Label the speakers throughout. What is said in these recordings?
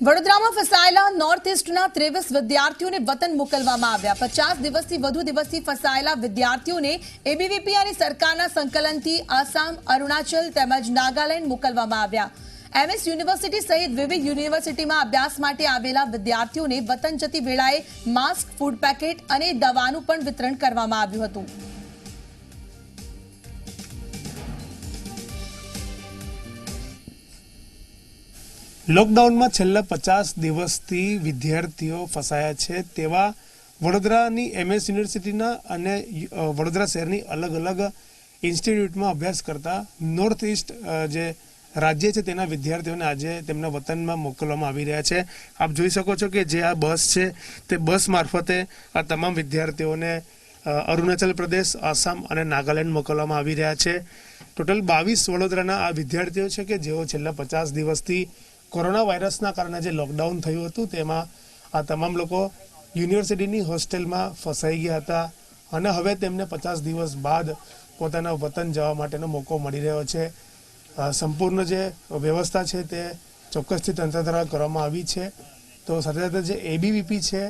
Speaker 1: વડોદરામાં ફસાયેલા નોર્થ ઇસ્ટના ત્રેવીસ વિદ્યાર્થીઓને વતન મોકલવામાં આવ્યા. પચાસ દિવસથી વધુ દિવસથી ફસાયેલા વિદ્યાર્થીઓને એબીવીપી અને સરકારના સંકલનથી આસામ, અરુણાચલ તેમજ નાગાલેન્ડ મોકલવામાં આવ્યા. એમએસ યુનિવર્સિટી સહિત વિવિધ યુનિવર્સિટીમાં અભ્યાસ માટે આવેલા વિદ્યાર્થીઓને વતન જતી વેળાએ માસ્ક, ફૂડ પેકેટ અને દવાનું પણ વિતરણ કરવામાં આવ્યું હતું.
Speaker 2: લોકડાઉનમાં છેલ્લા પચાસ દિવસથી વિદ્યાર્થીઓ ફસાયા છે તેવા વડોદરાની એમએસ યુનિવર્સિટીના અને વડોદરા શહેરની અલગ અલગ ઇન્સ્ટિટ્યૂટમાં અભ્યાસ કરતા નોર્થ ઇસ્ટ જે રાજ્ય છે તેના વિદ્યાર્થીઓને આજે તેમના વતનમાં મોકલવામાં આવી રહ્યા છે. આપ જોઈ શકો છો કે જે આ બસ છે તે બસ મારફતે આ તમામ વિદ્યાર્થીઓને અરુણાચલ પ્રદેશ, આસામ અને નાગાલેન્ડ મોકલવામાં આવી રહ્યા છે. ટોટલ બાવીસ વડોદરાના આ વિદ્યાર્થીઓ છે કે જેઓ છેલ્લા પચાસ દિવસથી કોરોના વાયરસના કારણે જે લોકડાઉન થયું હતું, તેમાં આ તમામ લોકો યુનિવર્સિટીની હોસ્ટેલમાં ફસાઈ ગયા હતા અને હવે તેમને પચાસ દિવસ બાદ પોતાના વતન જવા માટેનો મોકો મળી રહ્યો છે. સંપૂર્ણ જે વ્યવસ્થા છે તે ચોક્કસથી તંત્ર દ્વારા કરવામાં આવી છે. તો સાથે સાથે જે એબીવીપી છે,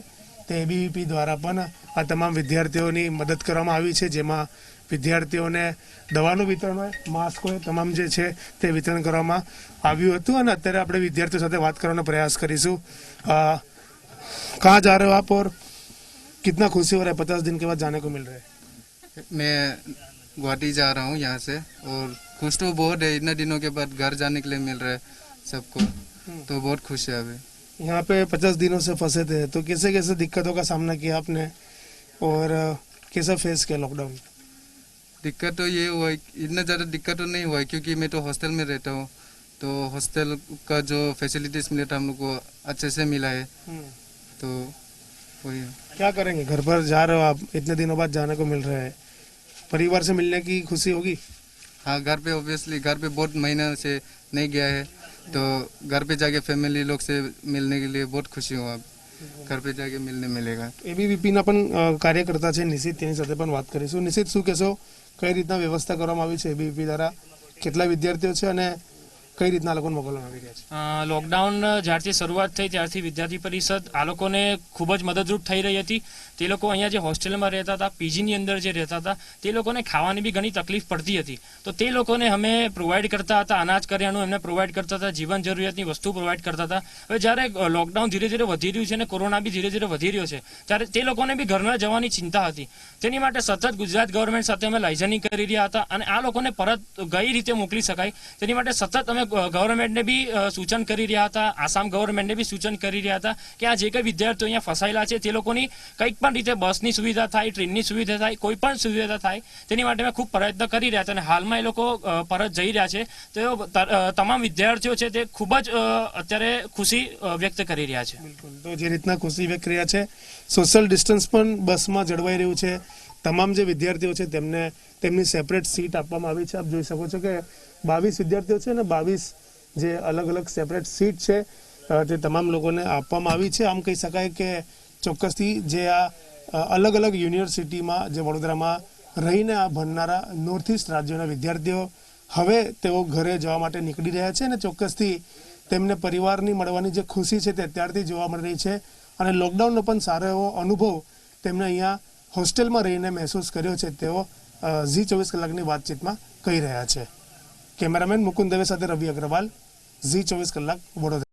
Speaker 2: તે એબીવીપી દ્વારા પણ આ તમામ વિદ્યાર્થીઓની મદદ કરવામાં આવી છે, જેમાં વિદ્યાર્થીઓને દવાનું વિતરણ હોય માસ્ક હોય તમામ જે છે તે વિતરણ કરવામાં આવ્યું હતું અને અત્યારે આપણે વિદ્યાર્થીઓ સાથે વાત કરવાનો પ્રયાસ કરીશું અ, कहाँ जा रहे हो आप और कितना खुशी हो रहा है पचास दिन के बाद जाने को मिल रहा है
Speaker 3: मैं गुवाहाटी जा रहा हूँ यहाँ से और खुश तो बहुत है इतने दिनों के बाद घर जाने के लिए मिल रहा है सबको तो बहुत खुश है अभी
Speaker 2: यहाँ पे पचास दिनों से फंसे थे तो कैसे कैसे दिक्कतों का सामना किया आपने और अ, कैसा फेस किया लॉकडाउन
Speaker 3: दिक्कत तो ये हुआ इतना ज़्यादा दिक्कत तो नहीं हुआ क्योंकि मैं तो हॉस्टल में रहता हूँ। तो हॉस्टल का जो फैसिलिटीज़ मिले था हम लोग को अच्छे से मिला है। तो वही
Speaker 2: क्या करेंगे? घर पर जा रहे हो आप इतने दिनों बाद जाने को मिल रहा है। परिवार से मिलने की खुशी होगी?
Speaker 3: हाँ घर पे ऑब्वियसली घर पे बहुत महीना से नहीं गया है। तो घर पे जाके फैमिली लोग से मिलने के लिए बहुत खुशी हुआ ઘર પર મિલને મિલેગા. એ
Speaker 2: બી વીપીના પણ કાર્યકર્તા છે, નિશિત, તેની સાથે પણ વાત કરીશું. નિશિત, શું કહેશો? કઈ રીતના વ્યવસ્થા કરવામાં આવી છે? એબીવીપી દ્વારા કેટલા વિદ્યાર્થીઓ છે? અને કઈ રીતના લોકોને મોકલવામાં આવી રહ્યા છે?
Speaker 4: લોકડાઉન જ્યારથી શરૂઆત થઈ ત્યારથી વિદ્યાર્થી પરિષદ આ લોકોને ખૂબ જ મદદરૂપ થઈ રહી હતી. તે લોકો અહીંયા જે હોસ્ટેલમાં રહેતા હતા, પીજીની અંદર જે રહેતા હતા, તે લોકોને ખાવાની બી ઘણી તકલીફ પડતી હતી. તો તે લોકોને અમે પ્રોવાઈડ કરતા હતા, અનાજ કરિયાણું એમને પ્રોવાઈડ કરતા હતા, જીવન જરૂરિયાતની વસ્તુ પ્રોવાઈડ કરતા હતા. હવે જ્યારે લોકડાઉન ધીરે ધીરે વધી રહ્યું છે અને કોરોના બી ધીરે ધીરે વધી રહ્યો છે, ત્યારે તે લોકોને બી ઘરના જવાની ચિંતા હતી. તેની માટે સતત ગુજરાત ગવર્મેન્ટ સાથે અમે લાઇઝનિંગ કરી રહ્યા હતા અને આ લોકોને પરત કઈ રીતે મોકલી શકાય. તેની માટે સતત અમે ગવર્મેન્ટને બી સૂચન કરી રહ્યા હતા, આસામ ગવર્મેન્ટને બી સૂચન કરી રહ્યા હતા કે આ જે કંઈ વિદ્યાર્થીઓ અહીંયા ફસાયેલા છે, તે લોકોની કંઈક પણ રીતે બસની સુવિધા થાય, ટ્રેનની સુવિધા થાય, કોઈ પણ સુવિધા થાય, તેની માટે અમે ખૂબ પ્રયત્ન કરી રહ્યા હતા અને હાલમાં એ લોકો પરત જઈ રહ્યા છે. તો તમામ વિદ્યાર્થીઓ છે તે ખૂબ જ અત્યારે ખુશી વ્યક્ત કરી રહ્યા છે.
Speaker 2: બિલકુલ. તો જે રીતના ખુશી વ્યક્ત રહ્યા છે સોશિયલ ડિસ્ટન્સ પણ બસમાં જળવાઈ રહ્યું છે. તમામ જે વિદ્યાર્થીઓ છે, તેમને તેમની સેપરેટ સીટ આપવામાં આવી છે. આપ જોઈ શકો છો કે બાવીસ વિદ્યાર્થીઓ છે અને બાવીસ જે અલગ અલગ સેપરેટ સીટ છે તે તમામ લોકોને આપવામાં આવી છે. આમ કહી શકાય કે ચોક્કસથી જે આ અલગ અલગ યુનિવર્સિટીમાં જે વડોદરામાં રહીને આ ભણનારા નોર્થ ઇસ્ટ રાજ્યોના વિદ્યાર્થીઓ હવે તેઓ ઘરે જવા માટે નીકળી રહ્યા છે અને ચોક્કસથી તેમને પરિવારની મળવાની જે ખુશી છે તે અત્યારથી જોવા મળી રહી છે. અને લોકડાઉનનો પણ સારો એવો અનુભવ તેમને અહીંયા હોસ્ટેલમાં રહીને મહેસૂસ કર્યો છે તેઓ ઝી ચોવીસ કલાકની વાતચીતમાં કહી રહ્યા છે. કેમેરામેન મુકુંદ દવે સાથે રવિ અગ્રવાલ, ઝી ચોવીસ કલાક વડોદરા.